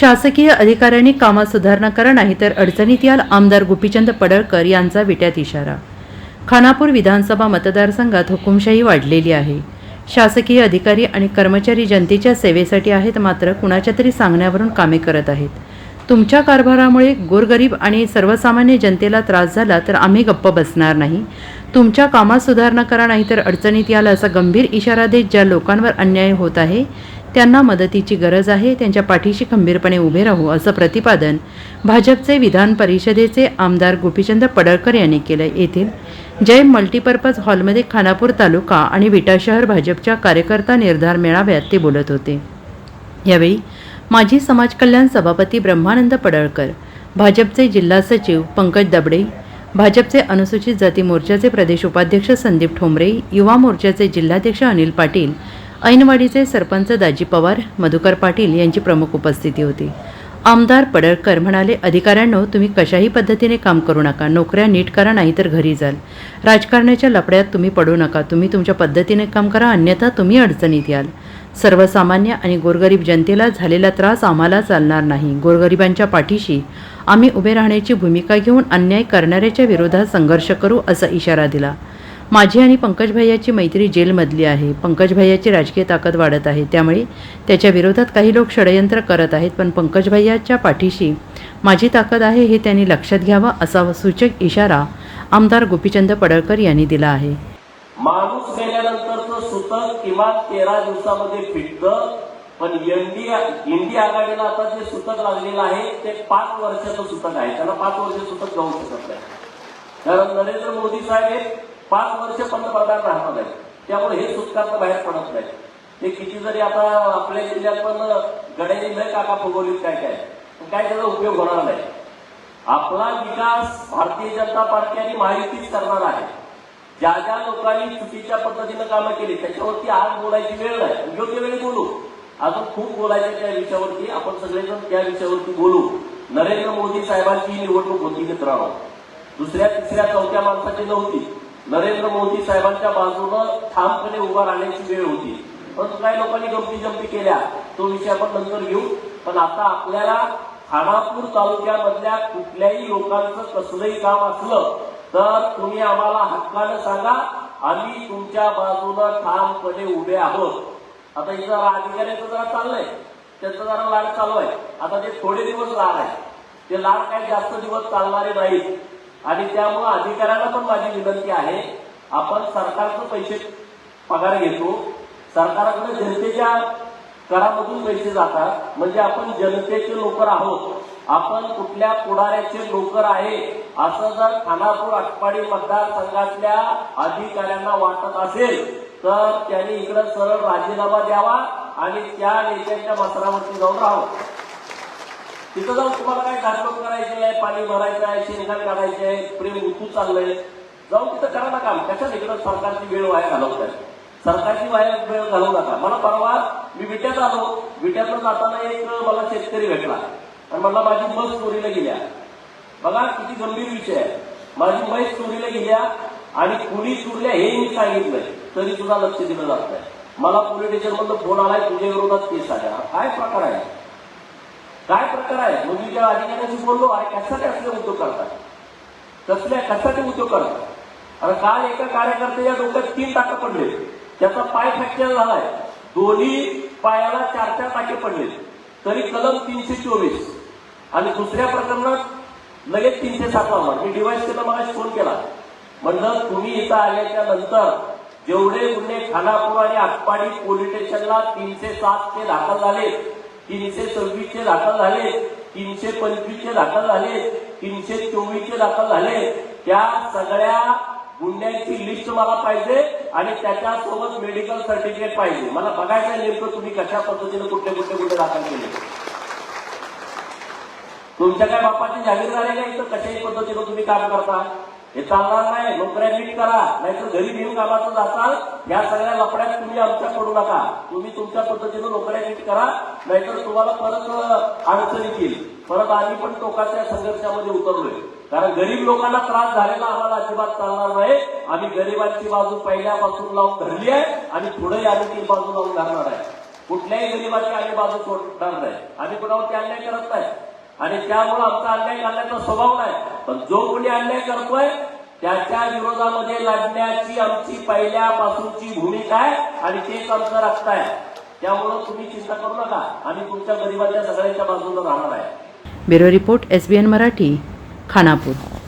शासकीय अधिकाऱ्यांनी कामात सुधारणा करा नाही तर अडचणीत याल आमदार गोपीचंद पडळकर यांचा विट्यात इशारा. खानापूर विधानसभा मतदारसंघात हुकुमशाही वाढलेली आहे. शासकीय अधिकारी आणि कर्मचारी जनतेच्या सेवेसाठी आहेत मात्र कुणाच्या तरी सांगण्यावरून कामे करत आहेत. तुमच्या कारभारामुळे गोरगरीब आणि सर्वसामान्य जनतेला त्रास झाला तर आम्ही गप्प बसणार नाही. तुमच्या कामात सुधारणा करा नाही तर अडचणीत याल असा गंभीर इशारा देत ज्या लोकांवर अन्याय होत आहे त्यांना मदतीची गरज आहे त्यांच्या पाठीशी खंबीरपणे उभे राहू असं प्रतिपादन भाजपचे विधान परिषदेचे आमदार गोपीचंद पडळकर यांनी केलं येथील जय मल्टीपर्पज हॉलमध्ये खानापूर तालुका आणि विटा शहर भाजपच्या कार्यकर्ता निर्धार मेळाव्यात ते बोलत होते. यावेळी माजी समाज कल्याण सभापती ब्रह्मानंद पडळकर भाजपचे जिल्हा सचिव पंकज दबडे भाजपचे अनुसूचित जाती मोर्चाचे प्रदेश उपाध्यक्ष संदीप ठोंबरे युवा मोर्चाचे जिल्हाध्यक्ष अनिल पाटील ऐनवाडीचे सरपंच दाजी पवार मधुकर पाटील यांची प्रमुख उपस्थिती होती. आमदार पडळकर म्हणाले अधिकाऱ्यांनो तुम्ही कशाही पद्धतीने काम करू नका. नोकऱ्या नीट करा नाहीतर घरी जाल. राजकारणाच्या लपड्यात तुम्ही पडू नका. तुम्ही तुमच्या पद्धतीने काम करा अन्यथा तुम्ही अडचणीत याल. सर्वसामान्य आणि गोरगरीब जनतेला झालेला त्रास आम्हाला चालणार नाही. गोरगरिबांच्या पाठीशी आम्ही उभे राहण्याची भूमिका घेऊन अन्याय करणाऱ्याच्या विरोधात संघर्ष करू असा इशारा दिला. माझी आणि पंकज भैयाची मैत्री जेलमधली आहे. पंकज भैयाची राजकीय ताकद वाढत आहे. त्यामुळे त्याच्या विरोधात काही लोक षडयंत्र करत आहेत पण पंकज भैयाच्या पाठीशी माझी ताकद आहे हे त्यांनी लक्षात घ्यावं असा सूचक इशारा आमदार गोपीचंद पडळकर यांनी दिला आहे. माणूस गेल्यानंतरचं सूतक किमान तेरा दिवसामध्ये फिटतं पण एनडी इंडी आघाडीला आता जे सुतक लागलेलं आहे ते पाच वर्षाचं सुतक आहे. त्याला पाच वर्ष सुतक जाऊ शकत नाही. कारण नरेंद्र मोदी साहेब हे पाच वर्ष पंतप्रधान राहणार आहेत त्यामुळे हे सुटकाचं बाहेर पडत नाही ते किती जरी आता आपल्या जिल्ह्यात पण गड्याची नाही काका फुगवलीत काय काय. काय त्याचा उपयोग होणार नाही. आपला विकास भारतीय जनता पार्टी आणि महायुतीच करणार आहे. ज्या ज्या लोकांनी चुकीच्या पद्धतीनं कामं केली त्याच्यावरती आज बोलायची वेळ नाही. योग्य वेळी बोलू. अजून खूप बोलायचं त्या विषयावरती. आपण सगळेजण त्या विषयावरती बोलू. नरेंद्र मोदी साहेबांची ही निवडणूक होती मित्रांनो. दुसऱ्या तिसऱ्या चौथ्या माणसाची नव्हती. नरेंद्र मोदी साहेबांच्या बाजूनं ठामपणे उभा राहण्याची वेळ होती. परंतु काही लोकांनी गमती जमती केल्या. तो विषय आपण नंतर घेऊ. पण आता आपल्याला खानापूर तालुक्यामधल्या कुठल्याही लोकांचं कसलंही काम असलं तर तुम्ही आम्हाला हक्कानं सांगा. आम्ही तुमच्या बाजूनं ठामपणे उभे आहोत. आता इथं जरा अधिकाऱ्याचं जरा चाललंय. त्याचं जरा लाड चालू आहे. आता ते थोडे दिवस लाड आहे ते लाड काही जास्त दिवस चालणारे नाहीत. आणि त्यामुळं अधिकाऱ्यांना पण माझी विनंती आहे आपण सरकारचं पैसे पगार घेतो. सरकारकडे जनतेच्या करामधून पैसे जातात. म्हणजे आपण जनतेचे नोकर आहोत. आपण कुठल्या पुढाऱ्याचे नोकर आहे असं जर खानापूर आटपाडी मतदारसंघातल्या अधिकाऱ्यांना वाटत असेल तर त्यांनी इकडं सरळ राजीनामा द्यावा आणि त्या नेत्यांच्या मसरावरती जाऊन राहावं. तिथं जाऊन तुम्हाला काय घातलोट करायचे आहे पाणी भरायचं आहे शेणखत काढायचे आहे प्रेम उतू चाललंय जाऊन तिथं करा ना काम. कशा इकडं सरकारची वेळ वाया घालवत आहे सरकारची वाया वेळ घालवू नका. मला परवा मी विट्यात आलो. विट्यातून जाताना एक मला शेतकरी भेटला. आणि मला माझी म्हस चोरीला गेल्या. बघा किती गंभीर विषय आहे. माझी म्हैस चोरीला गेल्या आणि कुणी चुरल्या हे मी सांगितलंय. तरी सुद्धा लक्ष दिलं जात नाही मला पोलीस स्टेशन मधलं फोन आलाय तुझ्या विरोधात केस आल्या. काय प्रकार आहे? काय प्रकार आहे? मग मी त्या अधिकाऱ्यांशी बोललो अरे कशासाठी असले उद्योग करतात? कसल्या कशासाठी उद्योग करतात? अरे काल एका कार्यकर्त्याच्या डोक्यात तीन टाके पडले. त्याचा पाय फ्रॅक्चर झालाय. दोन्ही पायाला चार चार टाके पडले. तरी कलम तीनशे चोवीस. आणि दुसऱ्या प्रकरणात लगेच तीनशे सात लावणार मी डिवाइस केला मला फोन केला. म्हणलं तुम्ही इथं आल्याच्यानंतर जेवढे गुन्हे खानापूर आणि आटपाडी पोलीस स्टेशनला तीनशे सात ते दाखल झाले तीनशे सव्वीसचे दाखल झाले तीनशे पंचवीस चे दाखल झाले तीनशे चोवीस चे दाखल झाले. त्या सगळ्या गुन्ह्यांची लिस्ट मला पाहिजे आणि त्याच्यासोबत मेडिकल सर्टिफिकेट पाहिजे. मला बघायचं आहे नेमकं तुम्ही कशा पद्धतीने कुठले कुठले गुन्हे दाखल केले. तुमच्या काय बापाची जाहीर झाले का इथं? कशाही पद्धतीनं तुम्ही काम करता? हे चालणार नाही. नोकऱ्या नीट करा. नाहीतर घरी घेऊन कामाचं जाताल. या सगळ्या लफड्यात तुम्ही आमच्या पडू नका. तुम्ही तुमच्या पद्धतीनं नोकऱ्या नीट करा. नाहीतर तुम्हाला परत अडचण येतील. परत आम्ही पण टोकाच्या संघर्षामध्ये उतरलोय. कारण गरीब लोकांना त्रास झालेला आम्हाला अजिबात चालणार नाही. आम्ही गरिबांची बाजू पहिल्यापासून लावून धरली आहे. आणि पुढेही आम्ही ती बाजू लावून धरणार आहे. कुठल्याही गरिबाची आम्ही बाजू सोडणार नाही. आम्ही कुणावरती अन्याय करत नाही. आणि त्यामुळे आमचा अन्याय करण्याचा स्वभाव नाही. पण जो कोणी अन्याय करतोय त्याच्या विरोधामध्ये लढण्याची आमची पहिल्यापासूनची भूमिका आहे आणि तेच आमचं रक्त आहे. त्यामुळं तुम्ही चिंता करू नका. आम्ही तुमच्या गरिबांच्या सगळ्यांच्या बाजूला राहणार आहे. Bureau report S B N Marathi Khanapur.